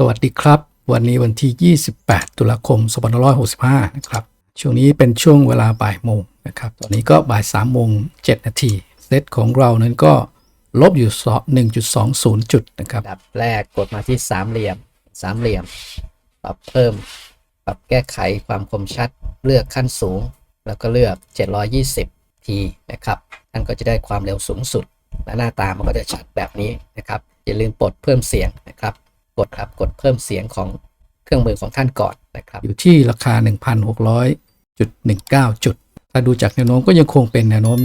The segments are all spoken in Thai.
สวัสดีครับ วันนี้วันที่ 28 ตุลาคม 2565 นะครับ ช่วงนี้เป็นช่วงเวลาบ่ายโมงนะครับ ตอนนี้ก็บ่าย3โมง7นาทีเซตของเรานั้นก็ลบอยู่ 1.20 จุดนะครับดับแรกกดมาที่สามเหลี่ยมสามเหลี่ยม ปรับเพิ่ม ปรับแก้ไขความคมชัด เลือกขั้นสูง แล้วก็เลือก 720 ทีนะครับท่านก็จะได้ความเร็วสูงสุด และหน้าตามันก็จะชัดแบบนี้นะครับ อย่าลืมปลดเพิ่มเสียงนะครับ กดครับกดเพิ่มเสียงของเครื่องมือของท่านก่อนนะครับ อยู่ที่ราคา 1,600.19 จุด ถ้าดูจากแนวโน้มก็ยังคงเป็นแนวโน้ม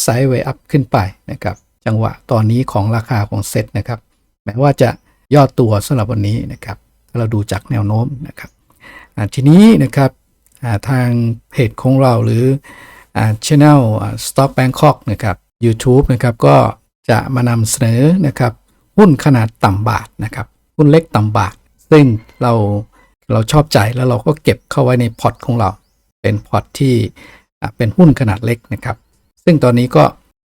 ไซด์เวย์อัพขึ้นไปนะครับ จังหวะตอนนี้ของราคาของเซ็ตนะครับ แม้ว่าจะย่อตัวสำหรับวันนี้นะครับ เราดูจากแนวโน้มนะครับทีนี้นะครับทางเพจของเราหรืออ่า channel อ่า Stock Bangkok นะครับ YouTube นะครับก็จะมานำเสนอนะครับ หุ้นขนาดต่ำบาทนะครับ หุ้นเล็กต่ำบาทซึ่งเราเราชอบใจแล้วเราก็เก็บเข้าไว้ในพอร์ตของเรา เป็นพอร์ตที่เป็นหุ้นขนาดเล็กนะครับ ซึ่งตอนนี้ก็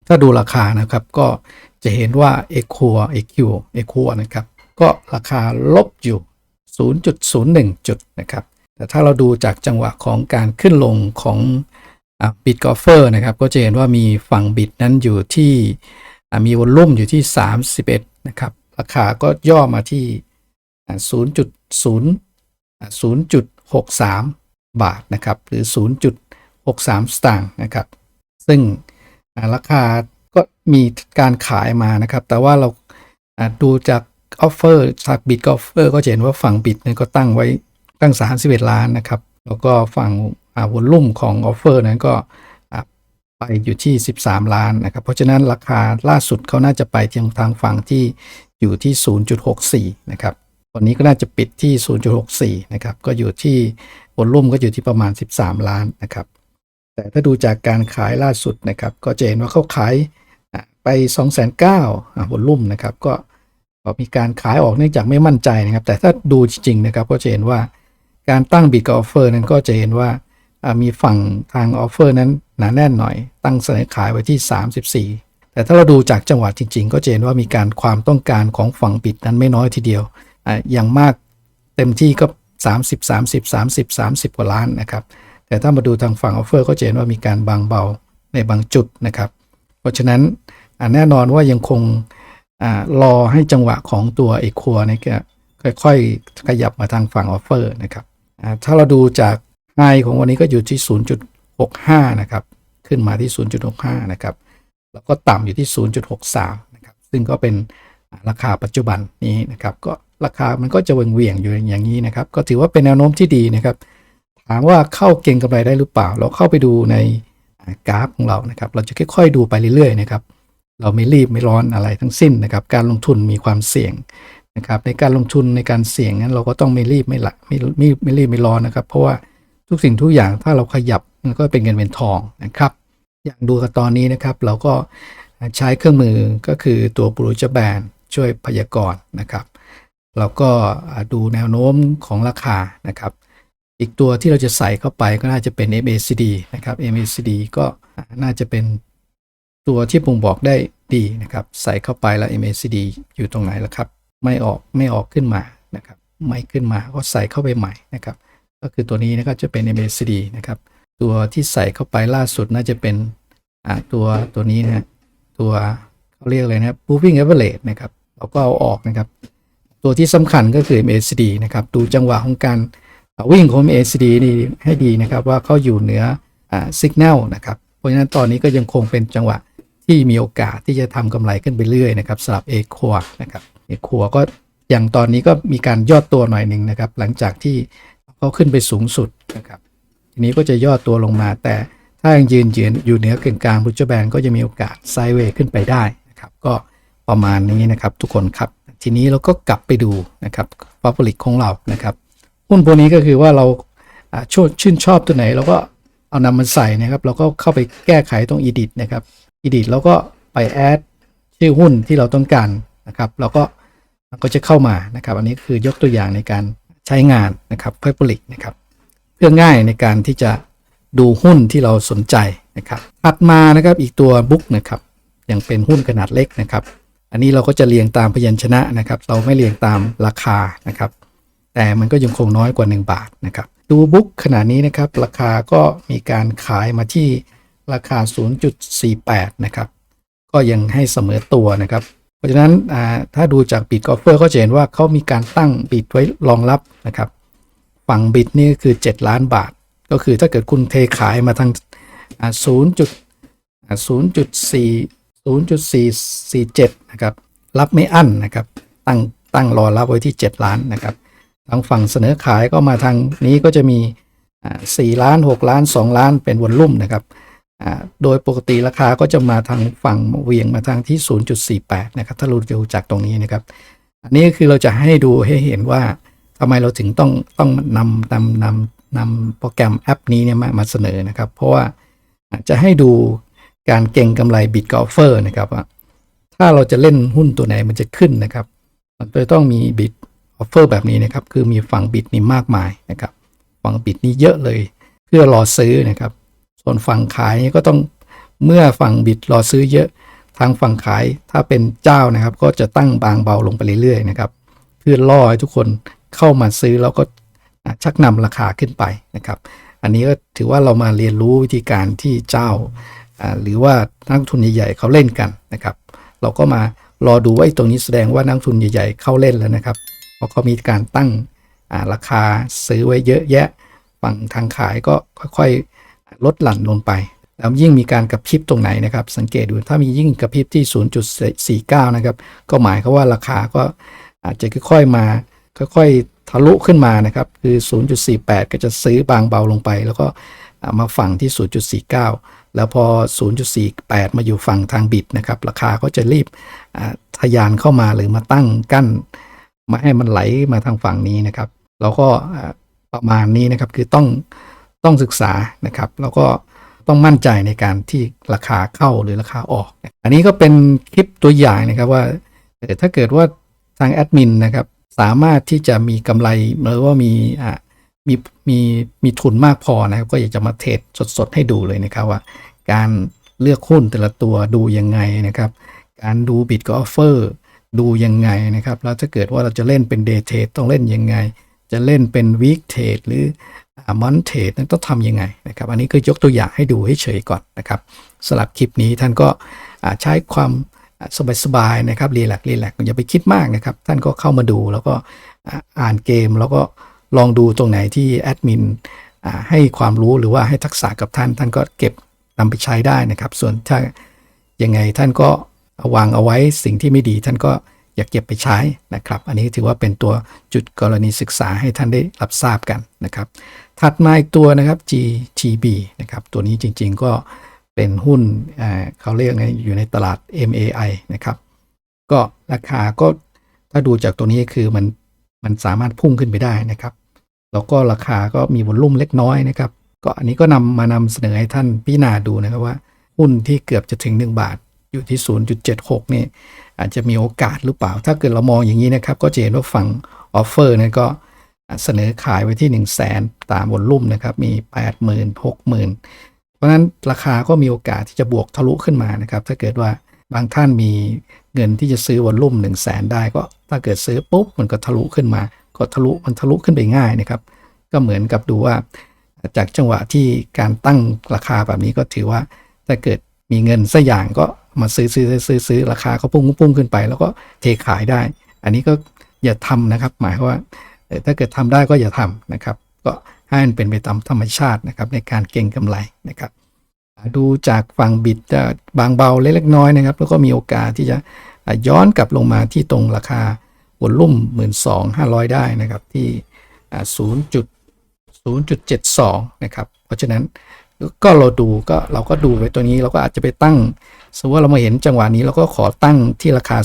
ถ้าดูราคานะครับก็จะเห็นว่า e q u a EQ e q u a นะครับ ก็ราคาลบอยู่ 0.01 จุดนะครับ แต่ถ้าเราดูจากจังหวะของการขึ้นลงของบิตกอฟเฟอร์นะครับ ก็จะเห็นว่ามีฝั่งบิตนั้นอยู่ที่มีวอลลุ่มอยู่ที่ 31 นะครับ ราคาก็ย่อมาที่ 0.00.63 บาทนะครับ หรือ 0.63 สตางค์นะครับ ซึ่งราคาก็มีการขายมานะครับ แต่ว่าเราดูจากออฟเฟอร์จากบิตก็ออฟเฟอร์ก็จะเห็นว่าฝั่งบิตเนี่ยก็ตั้งไว้ตั้ง 31 ล้านนะครับ แล้วก็ฝั่งวอลลุ่มของออฟเฟอร์นั้นก็ไปอยู่ที่ 13 ล้านนะครับ เพราะฉะนั้นราคาล่าสุดเขาน่าจะไปทางทางฝั่งที่ อยู่ที่ 0.64 นะครับวันนี้ก็น่าจะปิดที่ 0.64 นะครับ ก็อยู่ที่วอลลุ่มก็อยู่ที่ประมาณ 13 ล้านนะครับ แต่ถ้าดูจากการขายล่าสุดนะครับ ก็จะเห็นว่าเขาขายไป 2 9 0 0 0 0วอลลุ่มนะครับ ก็มีการขายออกเนื่องจากไม่มั่นใจนะครับ แต่ถ้าดูจริงๆนะครับ ก็จะเห็นว่าการตั้งบิดกับออฟเฟอร์นั้นก็จะเห็นว่ามีฝั่งทางออฟเฟอร์นั้นหนาแน่นหน่อย ตั้งเสนอขายไว้ที่ 34 แต่ถ้าเราดูจากจังหวะจริง ๆ ก็จะเห็นว่ามีการความต้องการของฝั่งบิดนั้นไม่น้อยทีเดียวออย่างมากเต็มที่ก็ 30 30 30 30 กว่าล้านนะครับ แต่ถ้ามาดูทางฝั่งออฟเฟอร์ก็จะเห็นว่ามีการบางเบาในบางจุดนะครับ เพราะฉะนั้นแน่นอนว่ายังคงอรอให้จังหวะของตัวเอกคัวเนี่ยก็ค่อยๆ ขยับมาทางฝั่งออฟเฟอร์นะครับถ้าเราดูจากไฮของวันนี้ก็อยู่ที่ 0.65 นะครับ ขึ้นมาที่ 0.65 นะครับ แล้วก็ต่ำอยู่ที่ 0.63 นะครับ ซึ่งก็เป็นราคาปัจจุบันนี้นะครับ ก็ราคามันก็จะเหวี่ยงอยู่อย่างนี้นะครับ ก็ถือว่าเป็นแนวโน้มที่ดีนะครับ ถามว่าเข้าเก่งกำไรได้หรือเปล่า เราเข้าไปดูในกราฟของเรานะครับ เราจะค่อยๆดูไปเรื่อยๆนะครับ เราไม่รีบไม่ร้อนอะไรทั้งสิ้นนะครับ การลงทุนมีความเสี่ยงนะครับ ในการลงทุนในการเสี่ยงนั้นเราก็ต้องไม่รีบไม่ละไม่ไม่ไม่รีบไม่ร้อนนะครับ เพราะว่าทุกสิ่งทุกอย่างถ้าเราขยับมันก็เป็นเงินเป็นทองนะครับ อย่างดูกันตอนนี้นะครับ เราก็ใช้เครื่องมือก็คือตัวบรูจแบนช่วยพยากรณ์นะครับ เราก็ดูแนวโน้มของราคานะครับ อีกตัวที่เราจะใส่เข้าไปก็น่าจะเป็น MACD นะครับ MACD ก็น่าจะเป็นตัวที่บ่งบอกได้ดีนะครับ ใส่เข้าไปแล้ว MACD อยู่ตรงไหนล่ะครับ ไม่ออกไม่ออกขึ้นมานะครับ ไม่ขึ้นมาก็ใส่เข้าไปใหม่นะครับ ก็คือตัวนี้นะครับจะเป็น MACD นะครับ ตัวที่ใส่เข้าไปล่าสุดน่าจะเป็นตัวตัวนี้นะฮะตัวเขาเรียกอะไรนะ moving average นะครับเราก็เอาออกนะครับ ตัวที่สำคัญก็คือ MACD นะครับ ดูจังหวะของการวิ่งของ MACD นี่ให้ดีนะครับ ว่าเขาอยู่เหนือสัญญาณนะครับ เพราะฉะนั้นตอนนี้ก็ยังคงเป็นจังหวะที่มีโอกาสที่จะทำกำไรขึ้นไปเรื่อยนะครับสำหรับเอคัวนะครับเอคัวก็อย่างตอนนี้ก็มีการย่อตัวหน่อยหนึ่งนะครับ หลังจากที่เขาขึ้นไปสูงสุดนะครับ ทีนี้ก็จะย่อตัวลงมา แต่ถ้ายังยืนยืนอยู่เหนือกึ่งกลางบุจแบนก็จะมีโอกาสไซเวย์ขึ้นไปได้นะครับก็ประมาณนี้นะครับทุกคนครับ ทีนี้เราก็กลับไปดูนะครับฟา v o ริ e ของเรานะครับหุ้นพวกนี้ก็คือว่าเราชอบชื่นชอบตัวไหนเราก็เอานำมันใส่นะครับ เราก็เข้าไปแก้ไขตรง edit นะครับ edit แล้วก็ไป add ชื่อหุ้นที่เราต้องการนะครับเราก็มันก็จะเข้ามานะครับ อันนี้คือยกตัวอย่างในการใช้งานนะครับ f a b r i c นะครับ เพื่อง่ายในการที่จะดูหุ้นที่เราสนใจนะครับถัดมานะครับอีกตัวบุ๊กนะครับยังเป็นหุ้นขนาดเล็กนะครับ อันนี้เราก็จะเรียงตามพยัญชนะนะครับ เราไม่เรียงตามราคานะครับ แต่มันก็ยังคงน้อยกว่า 1 บาทนะครับ ดูบุ๊กขณะนี้นะครับ ราคาก็มีการขายมาที่ราคา 0.48 นะครับ ก็ยังให้เสมอตัวนะครับ เพราะฉะนั้นถ้าดูจากบิตกอฟเฟอร์ก็จะเห็นว่าเขามีการตั้งบิตไว้รองรับนะครับ ฝั่งบิตนี่คือ 7 ล้านบาท ก็คือถ้าเกิดคุณเทขายมาทางอ่า0จุดอ่า0.4 0.447 นะครับ รับไม่อั้นนะครับ ตั้งตั้งรอรับไว้ที่ 7 ล้านนะครับ ทางฝั่งเสนอขายก็มาทางนี้ก็จะมีอ่า4ล้าน 6 ล้าน 2 ล้านเป็นวอลลุ่มนะครับ โดยปกติราคาก็จะมาทางฝั่งเวียงมาทางที่ 0.48 นะครับ ถ้าราดูจากตรงนี้นะครับ อันนี้คือเราจะให้ดูให้เห็นว่า ทำไมเราถึงต้องต้องนำนำนำนำโปรแกรมแอปนี้เนี่ยมามาเสนอนะครับ เพราะว่าจะให้ดูการเก็งกำไรบิตกอฟเฟอร์นะครับว่าถ้าเราจะเล่นหุ้นตัวไหนมันจะขึ้นนะครับ มันจะต้องมีบิตออฟเฟอร์แบบนี้นะครับ คือมีฝั่งบิตนี่มากมายนะครับ ฝั่งบิตนี่เยอะเลย เพื่อรอซื้อนะครับ ส่วนฝั่งขายนี่ก็ต้องเมื่อฝั่งบิตรอซื้อเยอะทางฝั่งขายถ้าเป็นเจ้านะครับ ก็จะตั้งบางเบาลงไปเรื่อยๆนะครับ เพื่อล่อให้ทุกคน เข้ามาซื้อแล้วก็ชักนำราคาขึ้นไปนะครับ อันนี้ก็ถือว่าเรามาเรียนรู้วิธีการที่เจ้า หรือว่านักทุนใหญ่ๆเขาเล่นกันนะครับ เราก็มารอดูว่าไอ้ตรงนี้แสดงว่านักทุนใหญ่ๆเข้าเล่นแล้วนะครับเพราะเขามีการตั้งราคาซื้อไว้เยอะแยะ ฝั่งทางขายก็ค่อยๆลดหลั่นลงไป แล้วยิ่งมีการกระพริบตรงไหนนะครับ สังเกตดูถ้ามียิ่งกระพริบที่ 0.49 นะครับ ก็หมายความว่าราคาก็อาจจะค่อยๆมา ค่อยๆทะลุขึ้นมานะครับ คือ 0.48 ก็จะซื้อบางเบาลงไป แล้วก็มาฝั่งที่ 0.49 แล้วพอ 0.48 มาอยู่ฝั่งทางบิดนะครับ ราคาก็จะรีบทะยานเข้ามาหรือมาตั้งกั้น มาให้มันไหลมาทางฝั่งนี้นะครับเราก็ประมาณนี้นะครับคือต้องต้องศึกษานะครับ แล้วก็ต้องมั่นใจในการที่ราคาเข้าหรือราคาออก อันนี้ก็เป็นคลิปตัวอย่างนะครับว่าถ้าเกิดว่าทางแอดมินนะครับ สามารถที่จะมีกำไรหรือว่ามีอ่ามีมีมีทุนมากพอนะครับ ก็อยากจะมาเทรดสดๆให้ดูเลยนะครับว่า การเลือกหุ้นแต่ละตัวดูยังไงนะครับ การดูบิตกับออฟเฟอร์ดูยังไงนะครับแล้วถ้าเกิดว่าเราจะเล่นเป็นเดย์เทรดต้องเล่นยังไง จะเล่นเป็นวีคเทรดหรือมันเทรดนั้นต้องทำยังไงนะครับ อันนี้ก็ยกตัวอย่างให้ดูให้เฉยก่อนนะครับสำหรับคลิปนี้ท่านก็ใช้ความ สบายๆนะครับรีแลกรีแลกอย่าไปคิดมากนะครับ ท่านก็เข้ามาดูแล้วก็อ่านเกมแล้วก็ลองดูตรงไหนที่แอดมินให้ความรู้หรือว่าให้ทักษะกับท่าน ท่านก็เก็บนำไปใช้ได้นะครับ ส่วนถ้ายังไงท่านก็วางเอาไว้สิ่งที่ไม่ดีท่านก็อย่าเก็บไปใช้นะครับ อันนี้ถือว่าเป็นตัวจุดกรณีศึกษาให้ท่านได้รับทราบกันนะครับ ถัดมาอีกตัวนะครับ GTB นะครับ ตัวนี้จริง ๆ ก็ เป็นหุ้นเขาเรียกนะอยู่ในตลาด MAI นะครับ ก็ราคาก็ถ้าดูจากตัวนี้คือมันมันสามารถพุ่งขึ้นไปได้นะครับ แล้วก็ราคาก็มีวอลุ่มเล็กน้อยนะครับ ก็อันนี้ก็นำมานำเสนอให้ท่านพิจารณาดูนะครับว่า หุ้นที่เกือบจะถึง 1 บาทอยู่ที่ 0.76 นี่อาจจะมีโอกาสหรือเปล่า ถ้าเกิดเรามองอย่างนี้นะครับ ก็จะเห็นว่าฝั่งออฟเฟอร์นั้นก็เสนอขายไว้ที่ 1 0 0 0 0แสนตามวอลุ่มนะครับ มี 80,000 6 0 0 0 เพราะฉะนั้นราคาก็มีโอกาสที่จะบวกทะลุขึ้นมานะครับ ถ้าเกิดว่าบางท่านมีเงินที่จะซื้อวอลลุ่ม1 0 0 0 0แสนได้ก็ถ้าเกิดซื้อปุ๊บมันก็ทะลุขึ้นมา ก็ทะลุมันทะลุขึ้นไปง่ายนะครับ ก็เหมือนกับดูว่า จากจังหวะที่การตั้งราคาแบบนี้ก็ถือว่าถ้าเกิดมีเงินสักอย่างก็มาซื้อซื้อซื้อซื้อซื้อราคาก็พุ่งพุ่งขึ้นไป แล้วก็เทขายได้ อันนี้ก็อย่าทำนะครับ หมายว่าถ้าเกิดทำได้ก็อย่าทำนะครับ ก็ ให้มันเป็นไปตามธรรมชาตินะครับในการเก็งกำไรนะครับดูจากฝั่งบิดจะบางเบาเล็กน้อยนะครับ แล้วก็มีโอกาสที่จะย้อนกลับลงมาที่ตรงราคาวอลลุ่มหมื่นสองห้าร้อยได้นะครับที่ศูนย์จุด0.72 นะครับ เพราะฉะนั้นก็เราดูก็เราก็ดูไว้ตัวนี้เราก็อาจจะไปตั้งสมมติว่าเรามาเห็นจังหวะนี้เราก็ขอตั้งที่ราคา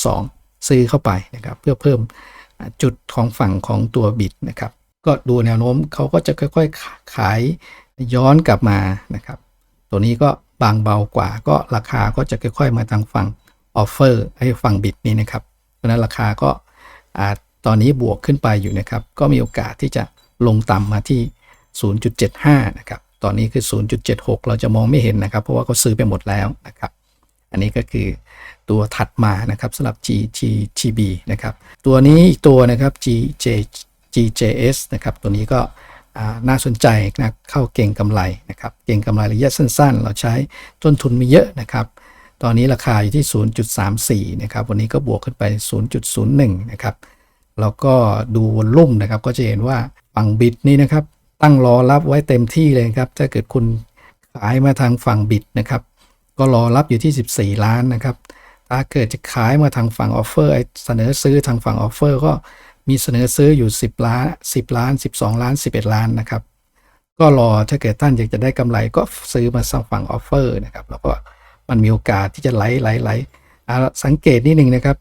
0.72 ซื้อเข้าไปนะครับ เพื่อเพิ่มจุดของฝั่งของตัวบิตนะครับ ก็ดูแนวโน้มเขาก็จะค่อยๆ ขายย้อนกลับมานะครับ ตัวนี้ก็บางเบากว่า ก็ราคาก็จะค่อยๆ มาทางฝั่งออฟเฟอร์ให้ฝั่งบิตนี้นะครับ เพราะนั้นราคาก็อาตอนนี้บวกขึ้นไปอยู่นะครับ ก็มีโอกาสที่จะลงต่ำมาที่ 0.75 นะครับ ตอนนี้คือ 0.76 เราจะมองไม่เห็นนะครับ เพราะว่าเขาซื้อไปหมดแล้วนะครับ อันนี้ก็คือตัวถัดมานะครับสำหรับ G G GB นะครับ ตัวนี้อีกตัวนะครับ G J GJS นะครับ ตัวนี้ก็น่าสนใจนะเข้าเก่งกำไรนะครับ เก่งกำไรระยะสั้นๆ เราใช้ต้นทุนไม่เยอะนะครับ ตอนนี้ราคาอยู่ที่ 0.34 นะครับ วันนี้ก็บวกขึ้นไป 0.01 นะครับ แล้วก็ดูวอลลุ่มนะครับ ก็จะเห็นว่าฝั่งบิดนี่นะครับ ตั้งรอรับไว้เต็มที่เลยครับ ถ้าเกิดคุณขายมาทางฝั่งบิดนะครับ ก็รอรับอยู่ที่ 14 ล้านนะครับ ถ้าเกิดจะขายมาทางฝั่งออฟเฟอร์เสนอซื้อทางฝั่งออฟเฟอร์ก็ มีเสนอซื้ออยู่ 10 ล้าน 10 ล้าน 12 ล้าน 11 ล้านนะครับ ก็รอถ้าเกิดท่านอยากจะได้กำไรก็ซื้อมาสั่งฝั่งออฟเฟอร์นะครับ แล้วก็มันมีโอกาสที่จะไหลไหลไหลสังเกตนิดนึงนะครับ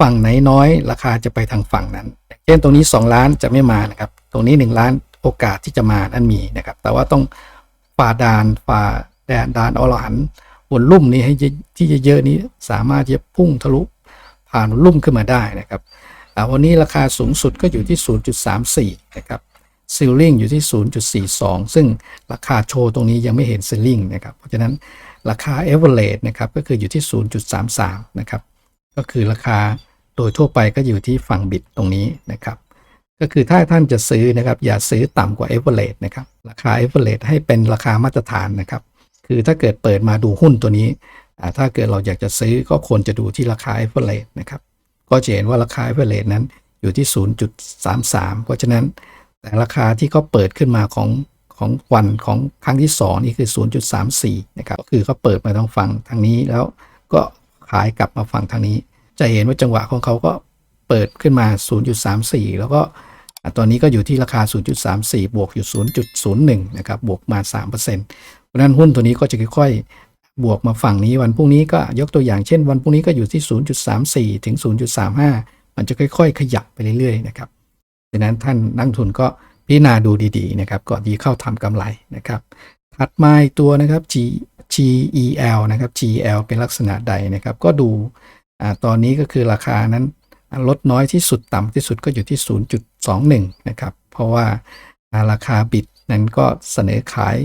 ฝั่งไหนน้อยราคาจะไปทางฝั่งนั้น เช่นตรงนี้ 2 ล้านจะไม่มานะครับ ตรงนี้ 1 ล้านโอกาสที่จะมานั่นมีนะครับ แต่ว่าต้องฝ่าดานฝ่าแดนดานอรหันวอลลุ่มนี้ให้ที่จะเยอะนี้สามารถที่จะพุ่งทะลุผ่านลุ่มขึ้นมาได้นะครับ วันนี้ราคาสูงสุดก็อยู่ที่ 0.34 นะครับซิลลิงอยู่ที่ 0.42 ซึ่งราคาโชว์ตรงนี้ยังไม่เห็นซิลลิงนะครับ เพราะฉะนั้นราคาเอเวอร์เรสนะครับก็คืออยู่ที่ 0.33 นะครับ ก็คือราคาโดยทั่วไปก็อยู่ที่ฝั่งบิดตรงนี้นะครับ ก็คือถ้าท่านจะซื้อนะครับ อย่าซื้อต่ำกว่าเอเวอร์เรสนะครับ ราคาเอเวอร์เรสให้เป็นราคามาตรฐานนะครับ คือถ้าเกิดเปิดมาดูหุ้นตัวนี้ ถ้าเกิดเราอยากจะซื้อก็ควรจะดูที่ราคาเอเวอร์เรสนะครับ ก็จะเห็นว่าราคาเอเวอเรสนั้นอยู่ที่ 0.33 เพราะฉะนั้นแต่ราคาที่เขาเปิดขึ้นมาของของวันของครั้งที่ 2 นี่คือ 0.34 นะครับก็คือเขาเปิดมาทางฝั่งทางนี้แล้วก็ขายกลับมาฝั่งทางนี้ จะเห็นว่าจังหวะของเขาก็เปิดขึ้นมา 0.34 แล้วก็ตอนนี้ก็อยู่ที่ราคา 0.34 บวกอยู่ 0.01 นะครับ บวกมา 3%เพราะฉะนั้นหุ้นตัวนี้ก็จะค่อยๆ บวกมาฝั่งนี้วันพรุ่งนี้ก็ยกตัวอย่างเช่น วันพรุ่งนี้ก็อยู่ที่ 0.34 ถึง 0.35 มันจะค่อย ๆ ขยับไปเรื่อยๆนะครับดังนั้นท่านนักลงทุนก็พิจารณาดูดีๆนะครับก่อนที่เข้าทำกำไรนะครับ ถัดมาตัวนะครับ G GEL นะครับ GEL เป็นลักษณะใดนะครับ ก็ดูอตอนนี้ก็คือราคานั้นลดน้อยที่สุดต่ำที่สุดก็อยู่ที่ 0.21 นะครับ เพราะว่าราคาบิดนั้นก็เสนอขาย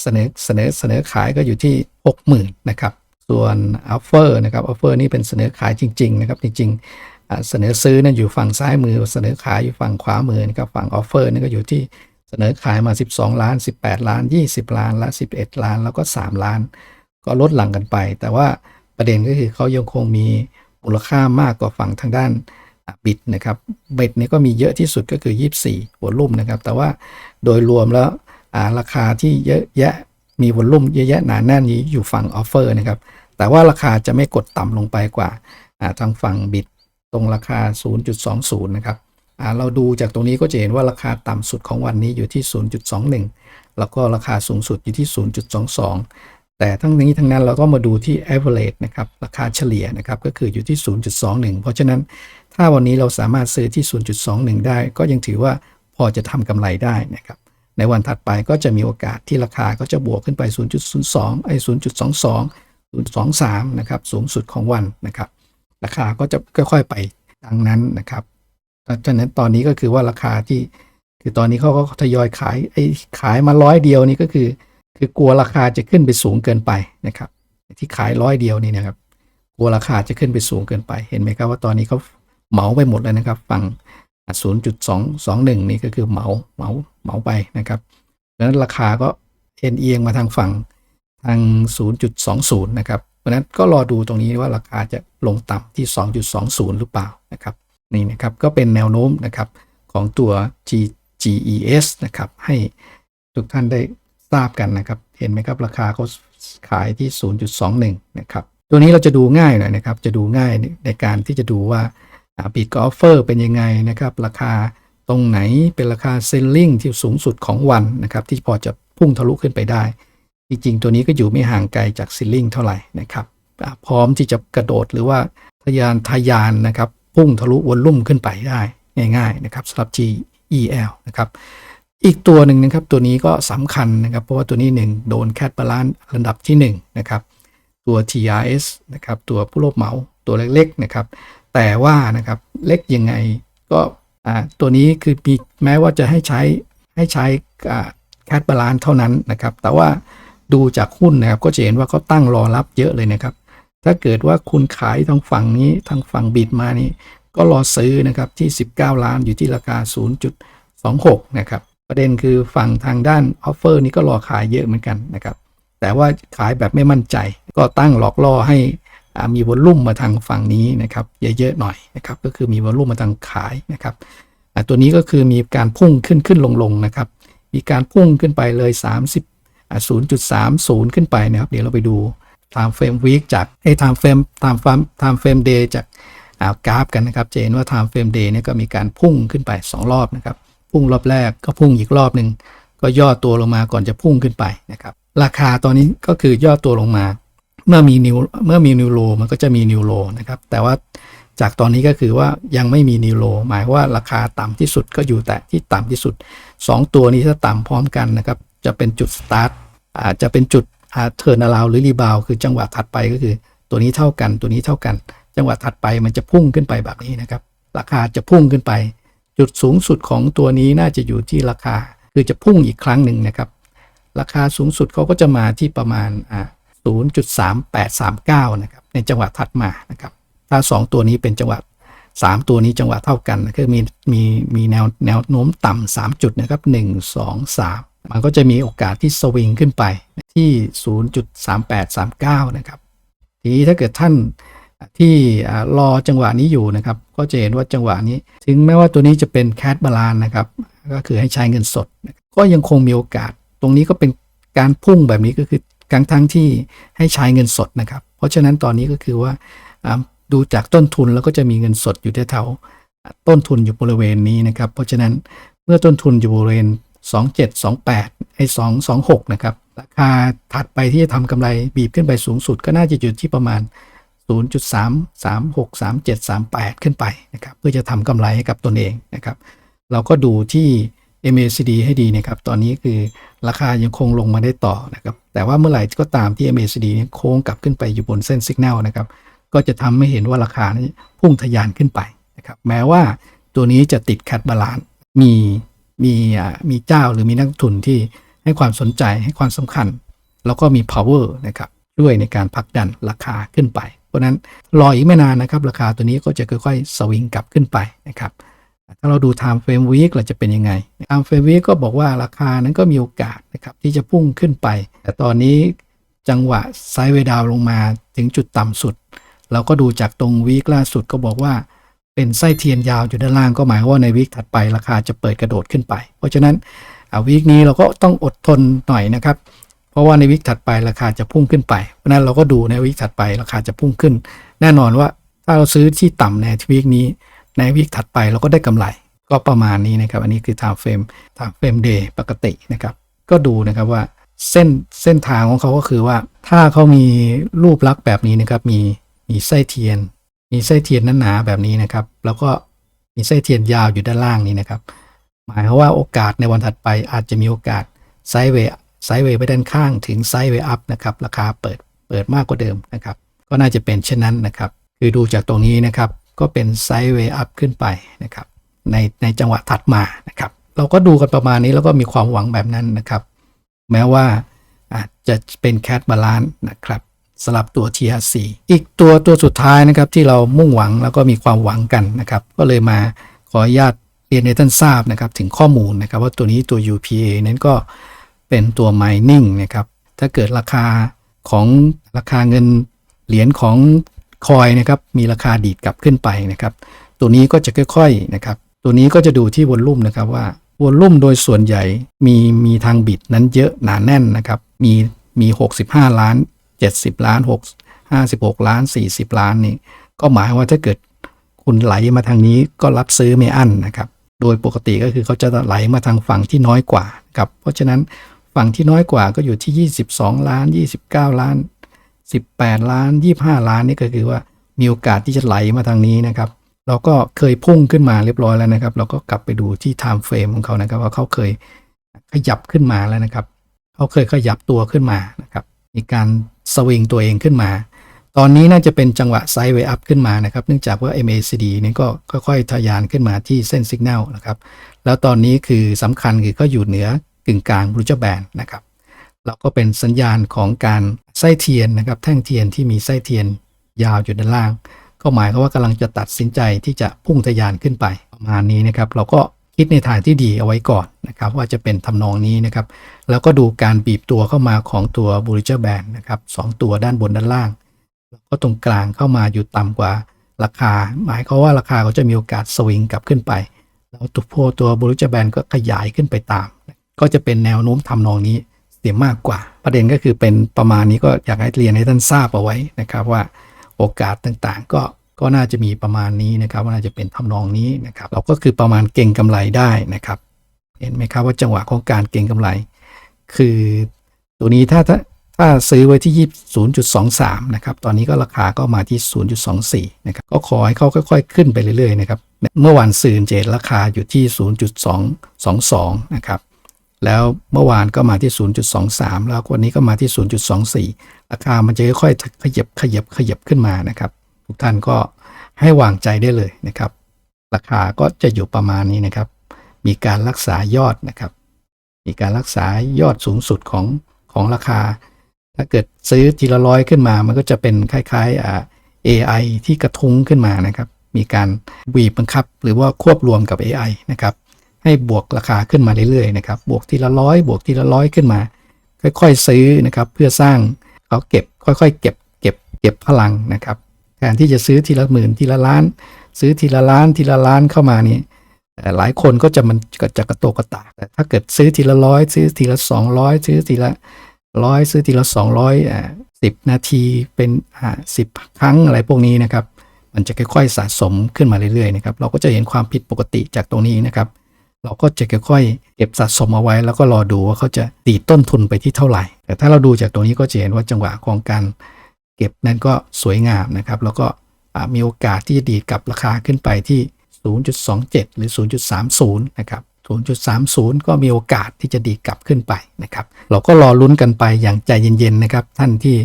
เสนอเสนอเสนอขายก็อยู่ที่ 60,000นะครับส่วน offer นะครับ offer นี่เป็นเสนอขายจริงๆนะครับจริงๆเสนอซื้อนั้นอยู่ฝั่งซ้ายมือ เสนอขายอยู่ฝั่งขวามือนะครับฝั่ง offer นี่ก็อยู่ที่เสนอขายมา 12 ล้าน 18 ล้าน 20 ล้านและ11 ล้าน แล้วก็ 3 ล้าน ก็ลดหลั่งกันไป แต่ว่าประเด็นก็คือเขายังคงมีมูลค่ามากกว่าฝั่งทางด้านบิดนะครับเบิดนี่ก็มีเยอะที่สุดก็คือ 24วอลลุ่มนะครับ แต่ว่าโดยรวมแล้ว ราคาที่เยอะแยะมีวอลลุ่มเยอะแยะหนาแน่นนี้อยู่ฝั่งออฟเฟอร์นะครับ แต่ว่าราคาจะไม่กดต่ำลงไปกว่าทางฝั่งบิดตรงราคา 0.20 นะครับเราดูจากตรงนี้ก็จะเห็นว่าราคาต่ำสุดของวันนี้อยู่ที่ 0.21 แล้วก็ราคาสูงสุดอยู่ที่ 0.22 แต่ทั้งนี้ทั้งนั้นเราก็มาดูที่ average นะครับ ราคาเฉลี่ยนะครับก็คืออยู่ที่ 0.21 เพราะฉะนั้นถ้าวันนี้เราสามารถซื้อที่ 0.21 ได้ ก็ยังถือว่าพอจะทำกำไรได้นะครับ ในวันถัดไปก็จะมีโอกาสที่ราคาก็จะบวกขึ้นไป 0.02 ไอ้ 0.22 0.23 นะครับ สูงสุดของวันนะครับ ราคาก็จะค่อยๆไปดังนั้นนะครับฉะนั้นตอนนี้ก็คือว่าราคาที่คือตอนนี้เขาก็ทยอยขายไอ้ขายมาร้อยเดียวนี่ก็คือ คือกลัวราคาจะขึ้นไปสูงเกินไปนะครับ ที่ขายร้อยเดียวนี่นะครับ กลัวราคาจะขึ้นไปสูงเกินไป เห็นไหมครับว่าตอนนี้เขาเหมาไปหมดแล้วนะครับ ฝั่ง 0.221 นี่ก็คือเหมาเหมาเหมาไปนะครับเพราะนั้นราคาก็เอ็นเอียงมาทางฝั่งทาง 0.20 นะครับ เพราะฉะนั้นก็รอดูตรงนี้ว่าราคาจะลงต่ำที่ 2.20 หรือเปล่านะครับนี่นะครับก็เป็นแนวโน้มนะครับของตัว G GES นะครับให้ทุกท่านได้ทราบกันนะครับ เห็นไหมครับราคาเขาขายที่ 0.21 นะครับ ตัวนี้เราจะดูง่ายหน่อยนะครับ จะดูง่ายในการที่จะดูว่า บิดกับออฟเฟอร์เป็นยังไงนะครับ ราคาตรงไหนเป็นราคาเซลลิงที่สูงสุดของวันนะครับที่พอจะพุ่งทะลุขึ้นไปได้ จริงๆ ตัวนี้ก็อยู่ไม่ห่างไกลจากเซลลิงเท่าไหร่นะครับพร้อมที่จะกระโดดหรือว่าทะยานทะยานนะครับพุ่งทะลุวอลลุ่มขึ้นไปได้ง่ายๆนะครับสำหรับ GEL นะครับอีกตัวหนึ่งนะครับตัวนี้ก็สำคัญนะครับเพราะว่าตัวนี้หนึ่งโดนแคดบาลานระดับที่1นะครับตัว TRS นะครับตัวผู้รบเหมาตัวเล็กๆนะครับ แต่ว่านะครับเล็กยังไงก็ตัวนี้คือมีแม้ว่าจะให้ใช้ให้ใช้แคดบาลานเท่านั้นนะครับ แต่ว่าดูจากหุ้นนะครับก็จะเห็นว่าเขาตั้งรอรับเยอะเลยนะครับ ถ้าเกิดว่าคุณขายทางฝั่งนี้ทางฝั่งบิดมานี่ก็รอซื้อนะครับที่ 19 ล้านอยู่ที่ราคา 0.26 นะครับ ประเด็นคือฝั่งทางด้านออฟเฟอร์นี่ก็รอขายเยอะเหมือนกันนะครับ แต่ว่าขายแบบไม่มั่นใจ ก็ตั้งหลอกล่อให้ มีวอลลุ่มมาทางฝั่งนี้นะครับเยอะๆหน่อยนะครับก็คือมีวอลลุ่มมาทางขายนะครับตัวนี้ก็คือมีการพุ่งขึ้นขึ้นลงๆนะครับมีการพุ่งขึ้นไปเลย 30อ่า0.30 ขึ้นไปนะครับ เดี๋ยวเราไปดู time frame week จากไอ้ time frame time frame time frame day จากกราฟกันนะครับจะเห็นว่า time frame day เนี่ยก็มีการพุ่งขึ้นไป 2 รอบนะครับพุ่งรอบแรกก็พุ่งอีกรอบหนึ่งก็ย่อตัวลงมาก่อนจะพุ่งขึ้นไปนะครับราคาตอนนี้ก็คือย่อตัวลงมา เมื่อมีนิวเมื่อมีนิวโลมันก็จะมีนิวโลนะครับ แต่ว่าจากตอนนี้ก็คือว่ายังไม่มีนิวโลหมายว่าราคาต่ำที่สุดก็อยู่แต่ที่ต่ำที่สุด 2 ตัวนี้ถ้าต่ำพร้อมกันนะครับ จะเป็นจุดสตาร์ทอาจจะเป็นจุดเทิร์นอราวหรือรีบาวคือจังหวะถัดไปก็คือ ตัวนี้เท่ากันตัวนี้เท่ากัน จังหวะถัดไปมันจะพุ่งขึ้นไปแบบนี้นะครับ ราคาจะพุ่งขึ้นไป จุดสูงสุดของตัวนี้น่าจะอยู่ที่ราคา คือจะพุ่งอีกครั้งหนึ่งนะครับ ราคาสูงสุดเขาก็จะมาที่ประมาณอ่า 0.3839 นะครับในจังหวะถัดมานะครับถ้า 2 ตัวนี้เป็นจังหวะ 3 ตัวนี้จังหวะเท่ากันนะคือมีมีมีแนวแนวโน้มต่ำ3จุดนะครับ 1 2 3 มันก็จะมีโอกาสที่สวิงขึ้นไปที่ 0.3839 นะครับ ทีนี้ถ้าเกิดท่านที่รอจังหวะนี้อยู่นะครับ ก็จะเห็นว่าจังหวะนี้ ถึงแม้ว่าตัวนี้จะเป็นแค h บาลานนะครับ ก็คือให้ใช้เงินสด ก็ยังคงมีโอกาส ตรงนี้ก็เป็นการพุ่งแบบนี้ก็คือ กลางทั้งที่ให้ใช้เงินสดนะครับ เพราะฉะนั้นตอนนี้ก็คือว่าดูจากต้นทุนแล้วก็จะมีเงินสดอยู่แถวต้นทุนอยู่บริเวณนี้นะครับ เพราะฉะนั้นเมื่อต้นทุนอยู่บริเวณ 2728ไอ้226นะครับราคาถัดไปที่จะทำกำไรบีบขึ้นไปสูงสุดก็น่าจะอยู่ที่ประมาณ 0.3363738 ขึ้นไปนะครับ เพื่อจะทำกำไรให้กับตนเองนะครับ เราก็ดูที่ MACD ให้ดีนะครับ ตอนนี้คือราคายังคงลงมาได้ต่อนะครับ แต่ว่าเมื่อไหร่ก็ตามที่ MACD เนี่ยโค้งกลับขึ้นไปอยู่บนเส้นสัญญาณนะครับ ก็จะทำให้เห็นว่าราคานี้พุ่งทะยานขึ้นไปนะครับ แม้ว่าตัวนี้จะติดแคดบาลานมีมีอ่ามีเจ้าหรือมีนักทุนที่ให้ความสนใจให้ความสำคัญ แล้วก็มี power นะครับด้วยในการผลักดันราคาขึ้นไป เพราะฉะนั้นรออีกไม่นานนะครับ ราคาตัวนี้ก็จะค่อยๆสวิงกลับขึ้นไปนะครับ ถ้าเราดู time frame week เราจะเป็นยังไง time frame week ก็บอกว่าราคานั้นก็มีโอกาสนะครับที่จะพุ่งขึ้นไป แต่ตอนนี้จังหวะไซด์เวดาวลงมาถึงจุดต่ำสุด เราก็ดูจากตรงวีคล่าสุดก็บอกว่าเป็นไส้เทียนยาวอยู่ด้านล่างก็หมายว่าในวีคถัดไปราคาจะเปิดกระโดดขึ้นไป เพราะฉะนั้นวีคนี้เราก็ต้องอดทนหน่อยนะครับเพราะว่าในวิกถัดไปราคาจะพุ่งขึ้นไป เพราะนั้นเราก็ดูในวิกถัดไปราคาจะพุ่งขึ้น แน่นอนว่าถ้าเราซื้อที่ต่ำในวิกนี้ ในวิกถัดไปเราก็ได้กำไรก็ประมาณนี้นะครับ อันนี้คือ time frame time frame day ปกตินะครับ ก็ดูนะครับว่าเส้นเส้นทางของเขาก็คือว่า ถ้าเขามีรูปลักษณ์แบบนี้นะครับ มีมีไส้เทียน มีไส้เทียนหนาๆแบบนี้นะครับ แล้วก็มีไส้เทียนยาวอยู่ด้านล่างนี้นะครับ หมายความว่าโอกาสในวันถัดไปอาจจะมีโอกาสไซด์เวย์ไซด์เวย์ไปด้านข้างถึงไซด์เวย์อัพนะครับ ราคาเปิดเปิดมากกว่าเดิมนะครับ ก็น่าจะเป็นเช่นนั้นนะครับ คือดูจากตรงนี้นะครับ ก็เป็นไซด์เวย์อัพขึ้นไปนะครับในในจังหวะถัดมานะครับ เราก็ดูกันประมาณนี้แล้วก็มีความหวังแบบนั้นนะครับ แม้ว่าอาจจะเป็นแค h บาลานนะครับสลับตัว TRC อีกตัวตัวสุดท้ายนะครับที่เรามุ่งหวังแล้วก็มีความหวังกันนะครับ ก็เลยมาขออนุญาตเรียนให้ท่านทราบนะครับ ถึงข้อมูลนะครับ ว่าตัวนี้ตัว UPA นั้นก็เป็นตัว mining นะครับ ถ้าเกิดราคาของราคาเงินเหรียญของ คอยนะครับมีราคาดีดกลับขึ้นไปนะครับ ตัวนี้ก็จะค่อยๆนะครับ ตัวนี้ก็จะดูที่วอลลุ่มนะครับว่าวอลลุ่มโดยส่วนใหญ่มีมีทางบิดนั้นเยอะหนาแน่นนะครับ มีมี 65 ล้าน 70 ล้าน 6 56 ล้าน 40 ล้านนี่ก็หมายว่าถ้าเกิดคุณไหลมาทางนี้ก็รับซื้อไม่อั้นนะครับ โดยปกติก็คือเขาจะไหลมาทางฝั่งที่น้อยกว่าครับ เพราะฉะนั้นฝั่งที่น้อยกว่าก็อยู่ที่ 22 ล้าน 29 ล้าน 18 ล้าน 25 ล้านนี่ก็คือว่ามีโอกาสที่จะไหลมาทางนี้นะครับ เราก็เคยพุ่งขึ้นมาเรียบร้อยแล้วนะครับ เราก็กลับไปดูที่ time frame ของเขานะครับ ว่าเขาเคยขยับขึ้นมาแล้วนะครับ เขาเคยขยับตัวขึ้นมานะครับ มีการสวิงตัวเองขึ้นมา ตอนนี้น่าจะเป็นจังหวะไซด์เวย์อัพขึ้นมานะครับ เนื่องจากว่า MACD นี่ก็ค่อยๆ ทะยานขึ้นมาที่เส้นสัญญาณนะครับ แล้วตอนนี้คือสำคัญคือก็อยู่เหนือกึ่งกลางบรูจแบนนะครับ เราก็เป็นสัญญาณของการไส้เทียนนะครับ แท่งเทียนที่มีไส้เทียนยาวอยู่ด้านล่าง ก็หมายความว่ากำลังจะตัดสินใจที่จะพุ่งทะยานขึ้นไปประมาณนี้นะครับ เราก็คิดในทางที่ดีเอาไว้ก่อนนะครับ ว่าจะเป็นทำนองนี้นะครับ แล้วก็ดูการบีบตัวเข้ามาของตัวบูริเจอร์แบนนะครับสองตัวด้านบนด้านล่าง แล้วก็ตรงกลางเข้ามาอยู่ต่ำกว่าราคา หมายความว่าราคาเขาจะมีโอกาสสวิงกลับขึ้นไปแล้วตัวโพตัวบูริเจอร์แบนก็ขยายขึ้นไปตาม ก็จะเป็นแนวโน้มทำนองนี้ เสียมากกว่า ประเด็นก็คือเป็นประมาณนี้ก็อยากให้เรียนให้ท่านทราบเอาไว้นะครับว่าโอกาสต่างๆ ก็ก็น่าจะมีประมาณนี้นะครับว่าน่าจะเป็นทำนองนี้นะครับ เราก็คือประมาณเก่งกำไรได้นะครับ เห็นไหมครับว่าจังหวะของการเก่งกำไร คือตัวนี้ถ้าถ้าถ้าซื้อไว้ที่20.23นะครับตอนนี้ก็ราคาก็มาที่0.24นะครับก็ขอให้เขาค่อย ๆ ขึ้นไปเรื่อยๆนะครับเมื่อวานซืนเจนราคาอยู่ที่ 0.222 นะครับ แล้วเมื่อวานก็มาที่ 0.23 แล้ววันนี้ก็มาที่ 0.24 ราคามันจะค่อยๆขยับขยับขยับขึ้นมานะครับ ทุกท่านก็ให้วางใจได้เลยนะครับ ราคาก็จะอยู่ประมาณนี้นะครับ มีการรักษายอดนะครับ มีการรักษายอดสูงสุดของของราคา ถ้าเกิดซื้อทีละร้อยขึ้นมา มันก็จะเป็นคล้ายๆอ่า AI ที่กระทุ้งขึ้นมานะครับ มีการบีบบังคับ หรือว่าควบรวมกับ AI นะครับ ให้บวกราคาขึ้นมาเรื่อยๆนะครับบวกทีละร้อยบวกทีละร้อยขึ้นมา ค่อยๆซื้อนะครับเพื่อสร้างเขาเก็บค่อยๆ เก็บเก็บเก็บพลังนะครับแทนที่จะซื้อทีละหมื่นทีละล้าน ซื้อทีละล้านทีละล้านเข้ามานี่หลายคนก็จะมันก็จะกระโตกกระตากแต่ถ้าเกิดซื้อทีละร้อยซื้อทีละสองร้อยซื้อทีละร้อยซื้อทีละสองร้อยอ่าสิบนาทีเป็นอ่าสิบครั้งอะไรพวกนี้นะครับ มันจะค่อยๆสะสมขึ้นมาเรื่อยๆนะครับ เราก็จะเห็นความผิดปกติจากตรงนี้นะครับ เราก็จะค่อยๆเก็บสะสมเอาไว้ แล้วก็รอดูว่าเขาจะตีต้นทุนไปที่เท่าไหร่ แต่ถ้าเราดูจากตรงนี้ก็จะเห็นว่าจังหวะของการเก็บนั้นก็สวยงามนะครับ แล้วก็มีโอกาสที่จะดีกลับราคาขึ้นไปที่ 0.27 หรือ 0.30 นะครับ 0.30 ก็มีโอกาสที่จะดีกลับขึ้นไปนะครับ เราก็รอลุ้นกันไปอย่างใจเย็นๆนะครับ ท่านที่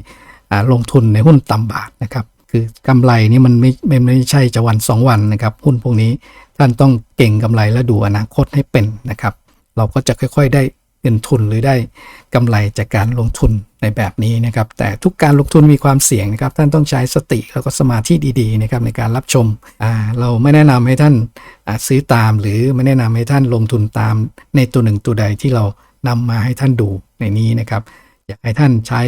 ลงทุนในหุ้นต่ำบาทนะครับ คือกำไรนี่มันไม่ไม่ไม่ใช่จะวัน 2 วันนะครับ หุ้นพวกนี้ท่านต้องเก่งกำไรและดูอนาคตให้เป็นนะครับ เราก็จะค่อย ๆ ได้เงินทุนหรือได้กำไรจากการลงทุนในแบบนี้นะครับ แต่ทุกการลงทุนมีความเสี่ยงนะครับ ท่านต้องใช้สติแล้วก็สมาธิดีๆนะครับในการรับชม เราไม่แนะนำให้ท่านาซื้อตาม หรือไม่แนะนำให้ท่านลงทุนตามในตัวหนึ่งตัวใดที่เรานำมาให้ท่านดูในนี้นะครับ อยากให้ท่านใช้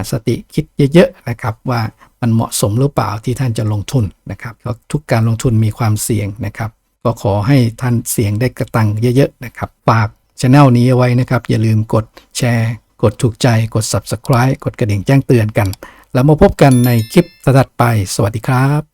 าสติคิดเยอะๆนะครับว่ามันเหมาะสมหรือเปล่าที่ท่านจะลงทุนนะครับเพราะทุกการลงทุนมีความเสี่ยงนะครับ ก็ขอให้ท่านเสี่ยงได้กระตังเยอะๆนะครับฝากช anel นี้เอาไว้นะครับ อย่าลืมกดแชร์ กดถูกใจกด subscribe กดกระดิ่งแจ้งเตือนกัน แล้วมาพบกันในคลิปถัดไป สวัสดีครับ